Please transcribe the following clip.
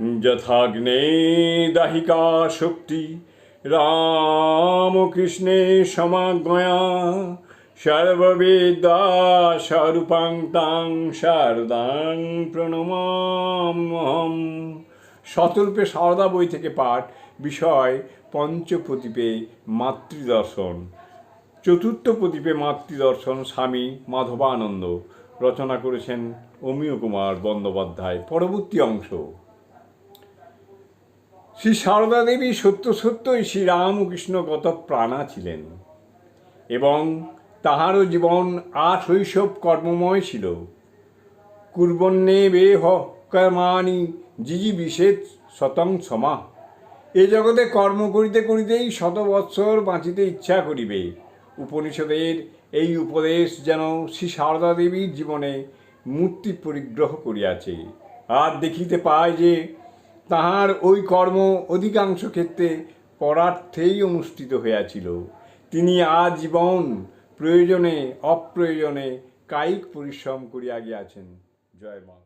যথাগ্নে দাহিকা শক্তি, রামকৃষ্ণে সমাজ্ঞয়া সর্ববেদা স্বরূপাং তাং শারদাং প্রণমাম্যহম শতরূপে সারদা বই থেকে পাঠ, বিষয় পঞ্চপ্রদীপে মাতৃদর্শন। চতুর্থ প্রদীপে মাতৃদর্শন স্বামী মাধবানন্দ, রচনা করেছেন অমিয় কুমার বন্দ্যোপাধ্যায়, পরবর্তী অংশ। শ্রী সারদা দেবী সত্য সত্যই শ্রী রামকৃষ্ণ গত প্রাণা ছিলেন। এবং তাহারও জীবন আর শৈশব কর্মময় ছিল। কুর্বন্যে বে হ কর্মাণি জিজি বিশেষ শতং সমা। এ জগতে কর্ম করিতে করিতেই শত বৎসর বাঁচিতে ইচ্ছা করিবে। উপনিষদের এই উপদেশ যেন শ্রী সারদা দেবীর জীবনে মূর্তি পরিগ্রহ করিয়াছে। আর দেখিতে পায় যে তাহার ওই কর্ম অধিকাংশ ক্ষেত্রে পরার্থেই অনুষ্ঠিত হইয়াছিল। তিনি আজীবন প্রয়োজনে, অপ্রয়োজনে কায়িক পরিশ্রম করিয়া গিয়াছেন। জয় মা